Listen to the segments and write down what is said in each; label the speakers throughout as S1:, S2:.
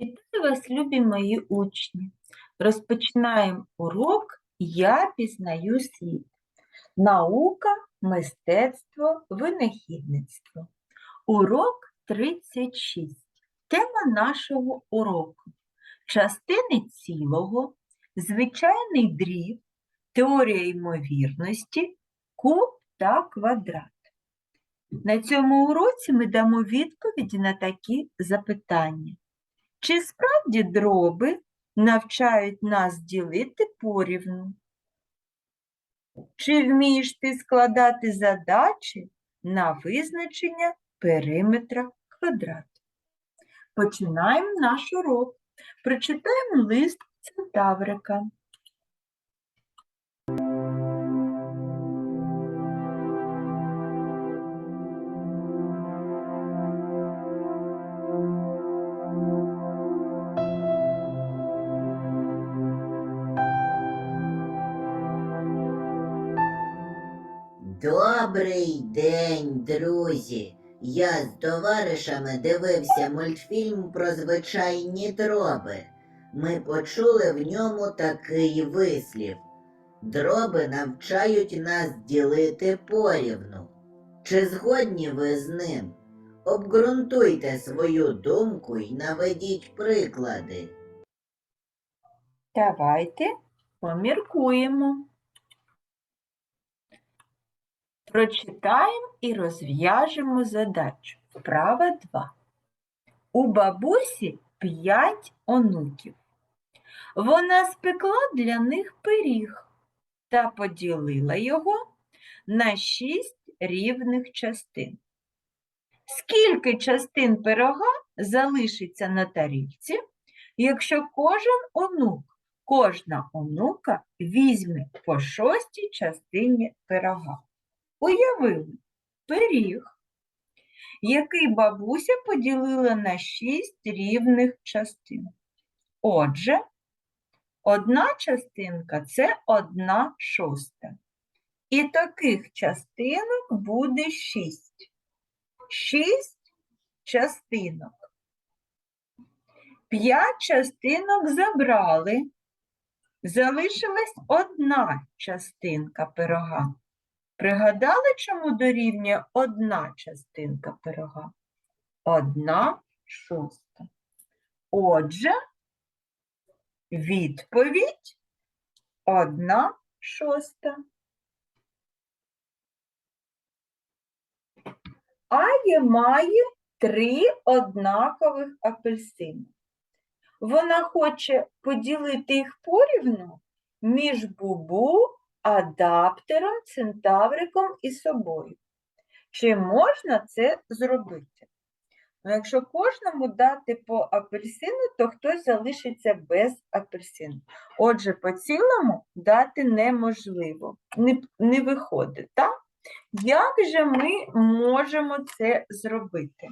S1: Вітаю вас, любі мої учні. Розпочинаємо урок Я пізнаю світ. Наука, мистецтво, винахідництво. Урок 36. Тема нашого уроку. Частини цілого, звичайний дріб, теорія ймовірності, куб та квадрат. На цьому уроці ми дамо відповіді на такі запитання. Чи справді дроби навчають нас ділити порівну? Чи вмієш ти складати задачі на визначення периметра квадрату? Починаємо наш урок. Прочитаємо лист Центаврика.
S2: Добрий день, друзі! Я з товаришами дивився мультфільм про звичайні дроби. Ми почули в ньому такий вислів. Дроби навчають нас ділити порівну. Чи згодні ви з ним? Обґрунтуйте свою думку і наведіть приклади.
S1: Давайте поміркуємо. Прочитаємо і розв'яжемо задачу. Вправа 2. У бабусі 5 онуків. Вона спекла для них пиріг та поділила його на 6 рівних частин. Скільки частин пирога залишиться на тарілці, якщо кожен онук, кожна онука візьме по шостій частині пирога? Уявили пиріг, який бабуся поділила на шість рівних частин. Отже, одна частинка це одна шоста. І таких частинок буде шість. Шість частинок. П'ять частинок забрали. Залишилась одна частинка пирога. Пригадали, чому дорівнює одна частинка пирога? Одна шоста. Отже, відповідь одна шоста. Ая має три однакових апельсини. Вона хоче поділити їх порівну між бубу адаптером, центавриком і собою. Чи можна це зробити? Ну, якщо кожному дати по апельсину, то хтось залишиться без апельсину. Отже, по цілому дати неможливо, не, не виходить. Так? Як же ми можемо це зробити?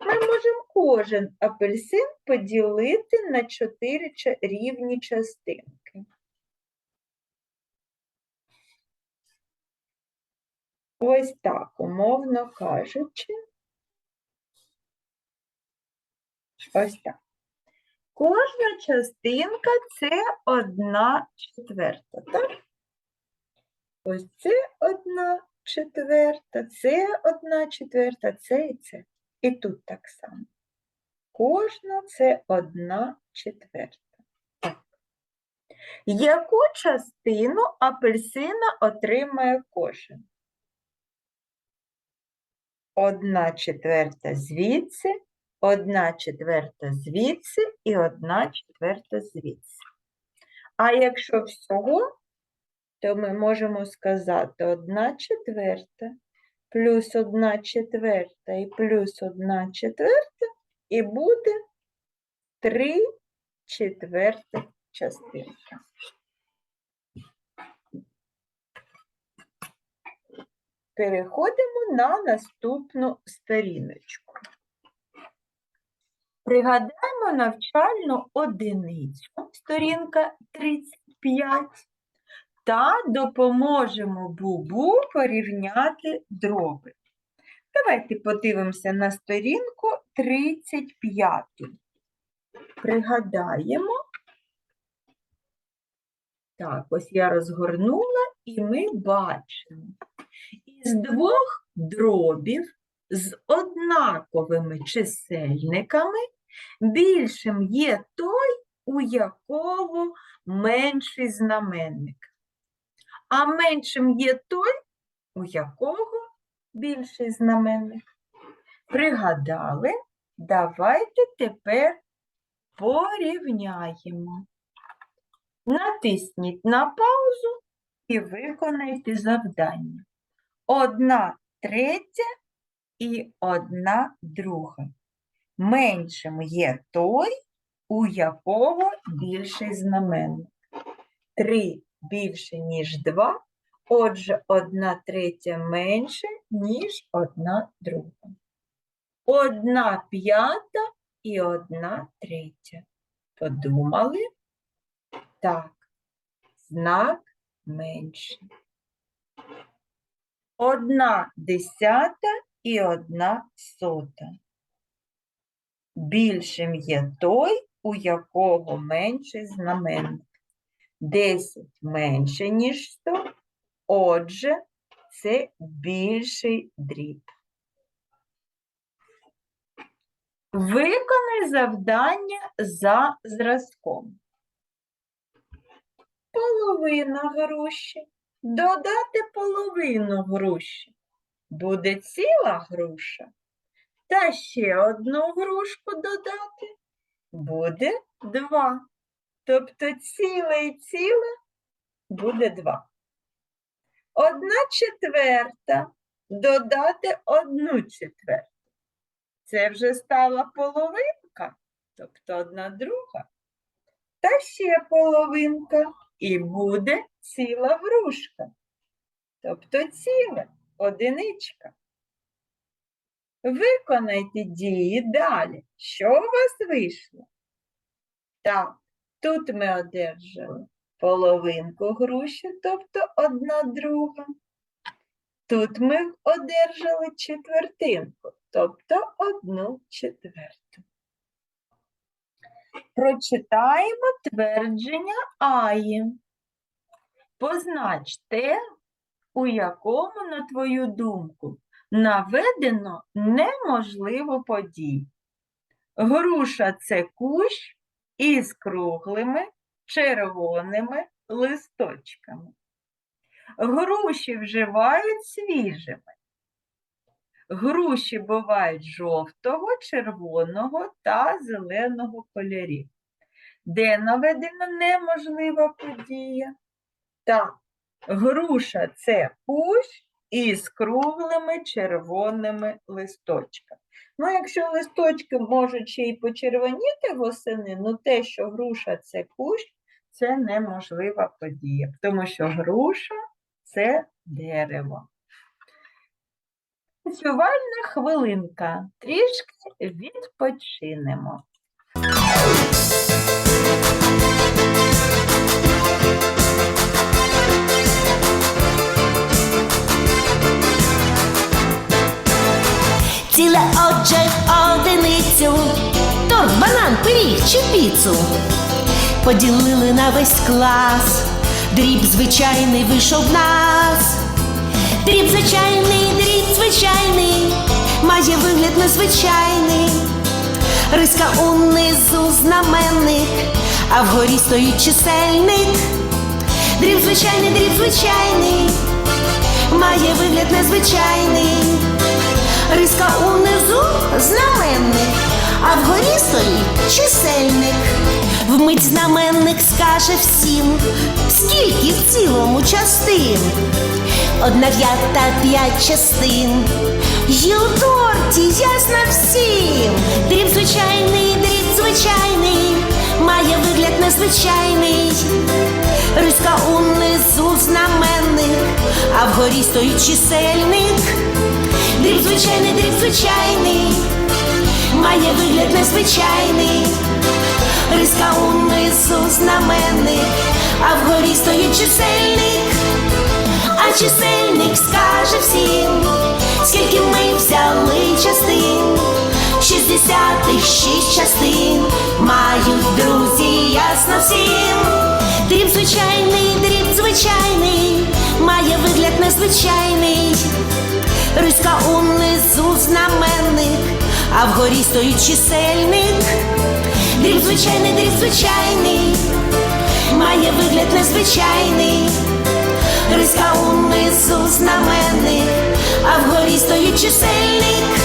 S1: Ми можемо кожен апельсин поділити на чотири рівні частинки. Ось так, умовно кажучи. Ось так. Кожна частинка це одна четверта, так? Ось це одна четверта, це одна четверта, це і це. І тут так само. Кожна це одна четверта. Так. Яку частину апельсина отримає кожен? Одна четверта звідси, одна четверта звідси і одна четверта звідси. А якщо всього, то ми можемо сказати одна четверта плюс одна четверта і плюс одна четверта, і буде три четвертих частинки. Переходимо на наступну сторіночку. Пригадаємо навчальну одиницю, сторінка 35, та допоможемо Бубу порівняти дроби. Давайте подивимося на сторінку 35. пригадаємо. Так, ось я розгорнула, і ми бачимо. Із двох дробів з однаковими чисельниками більшим є той, у якого менший знаменник. А меншим є той, у якого більший знаменник. Пригадали? Давайте тепер порівняємо. Натисніть на паузу і виконайте завдання. Одна третя і одна друга. Меншим є той, у якого більший знаменник. Три більше, ніж два, отже, одна третя менше, ніж одна друга. Одна п'ята і одна третя. Подумали? Так, знак менше. Одна десята і одна сота. Більшим є той, у якого менший знаменник. 10 менше, ніж 100, отже, це більший дріб. Виконай завдання за зразком. Половина груші. Додати половину груші. Буде ціла груша. Та ще одну грушку додати. Буде два. Тобто ціле і ціле буде два. Одна четверта додати одну четверту. Це вже стала половинка, тобто одна друга. Та ще половинка, і буде ціла грушка. Тобто ціле, одиничка. Виконайте дії далі. Що у вас вийшло? Так, тут ми одержали половинку груші, тобто одна друга. Тут ми одержали четвертинку, тобто одну четверту. Прочитаємо твердження Аї. Познач те, у якому, на твою думку, наведено неможливу подію. Груша це кущ із круглими червоними листочками. Груші вживають свіжими. Груші бувають жовтого, червоного та зеленого кольорів. Де наведена неможлива подія? Так, груша це кущ із круглими червоними листочками. Ну, якщо листочки можуть ще й почервоніти восени, ну те, що груша це кущ, це неможлива подія, тому що груша це дерево. Танцювальна хвилинка. Трішки відпочинемо.
S3: Ціле отже одиницю, торт, банан, пиріг чи піцу. Поділили на весь клас, дріб звичайний вийшов нас. Дріб звичайний, дріб звичайний, має вигляд незвичайний. Риска унизу знаменник, а вгорі стоїть чисельник. Дріб звичайний, дріб звичайний, має вигляд незвичайний. Риска унизу знаменник, а вгорі стоїть чисельник. Вмить знаменник скаже всім, скільки в цілому частин. Одна п'ята п'ять частин. Є у торті ясно всім. Дріб звичайний, дріб звичайний, має вигляд незвичайний. Риска унизу знаменник, а вгорі стоїть чисельник. Дріб звичайний, дріб звичайний, має вигляд незвичайний. Риска унизу знаменник, а вгорі стоїть чисельник. А чисельник скаже всім, скільки ми взяли частин. Шістдесят десятих шість частин мають друзі, ясно всім. Дріб звичайний, дріб звичайний, має вигляд незвичайний. Риска унизу знаменник, а вгорі стоїть чисельник. Звичайний, дріб звичайний, має вигляд незвичайний. Риска унизу знаменник, а вгорі стоїть чисельник.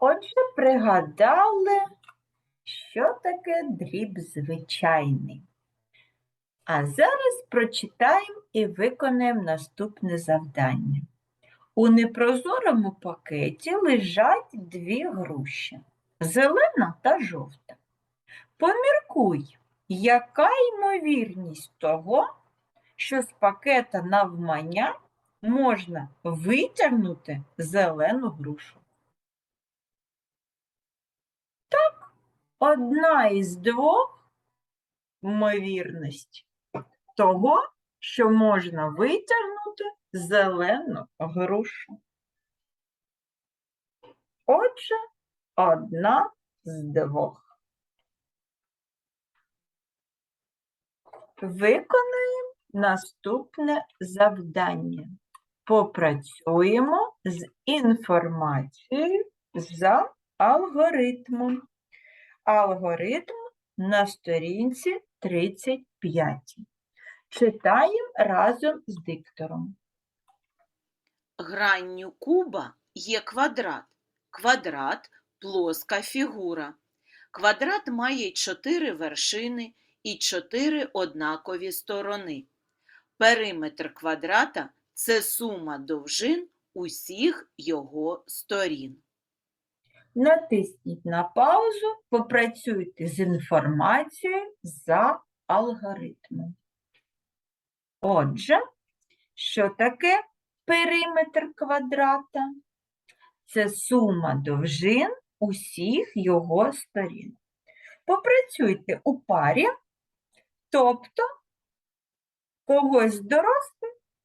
S1: Отже, пригадали, що таке дріб звичайний. А зараз прочитаємо і виконаємо наступне завдання. У непрозорому пакеті лежать дві груші зелена та жовта. Поміркуй, яка ймовірність того, що з пакета навмання можна витягнути зелену грушу? Так, одна із двох ймовірностей того, що можна витягнути зелену грушу. Отже, одна з двох. Виконаємо наступне завдання. Попрацюємо з інформацією за алгоритмом алгоритм на сторінці 35. Читаємо разом з диктором.
S4: Гранню куба є квадрат. Квадрат плоска фігура. Квадрат має чотири вершини і чотири однакові сторони. Периметр квадрата це сума довжин усіх його сторін.
S1: Натисніть на паузу, попрацюйте з інформацією за алгоритмом. Отже, що таке периметр квадрата? Це сума довжин усіх його сторін. Попрацюйте у парі, тобто когось з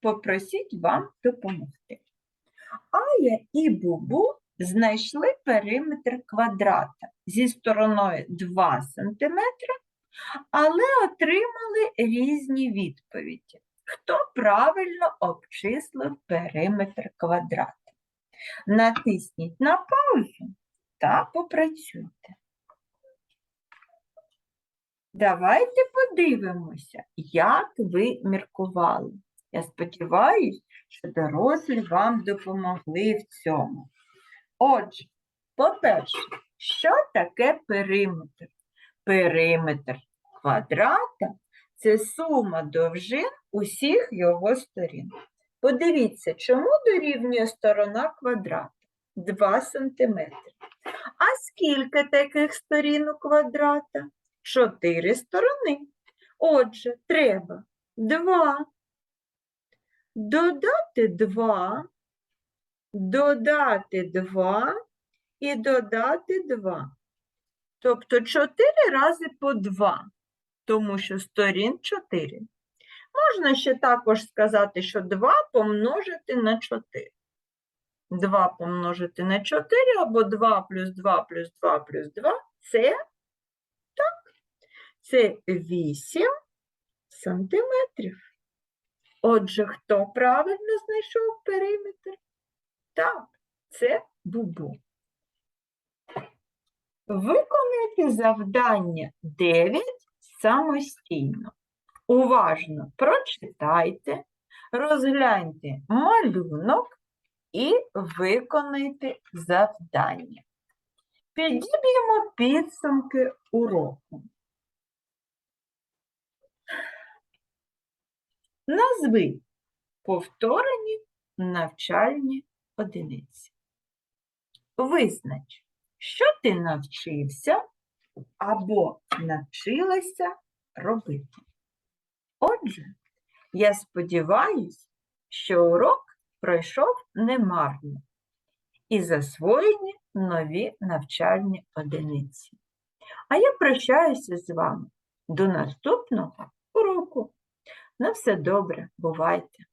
S1: попросіть вам допомогти. Ая і Бубу знайшли периметр квадрата зі стороною 2 см, але отримали різні відповіді. Хто правильно обчислив периметр квадрата? Натисніть на паузу та попрацюйте. Давайте подивимося, як ви міркували. Я сподіваюся, що дорослі вам допомогли в цьому. Отже, по-перше, що таке периметр? Периметр квадрата це сума довжин усіх його сторін. Подивіться, чому дорівнює сторона квадрата? 2 см. А скільки таких сторін у квадрата? 4 сторони. Отже, треба 2 додати 2 додати 2 і додати 2. Тобто 4 рази по 2, тому що сторін 4. Можна ще також сказати, що 2 помножити на 4. 2 помножити на 4 або 2 плюс 2 плюс 2 плюс 2 це так, це 8 сантиметрів. Отже, хто правильно знайшов периметр? Так, це бубу. Виконайте завдання 9 самостійно. Уважно прочитайте, розгляньте малюнок і виконайте завдання. Підіб'ємо підсумки уроку. Назви повторені навчальні одиниці. Визнач, що ти навчився або навчилася робити. Отже, я сподіваюся, що урок пройшов немарно і засвоєні нові навчальні одиниці. А я прощаюся з вами до наступного уроку. На все добре, бувайте!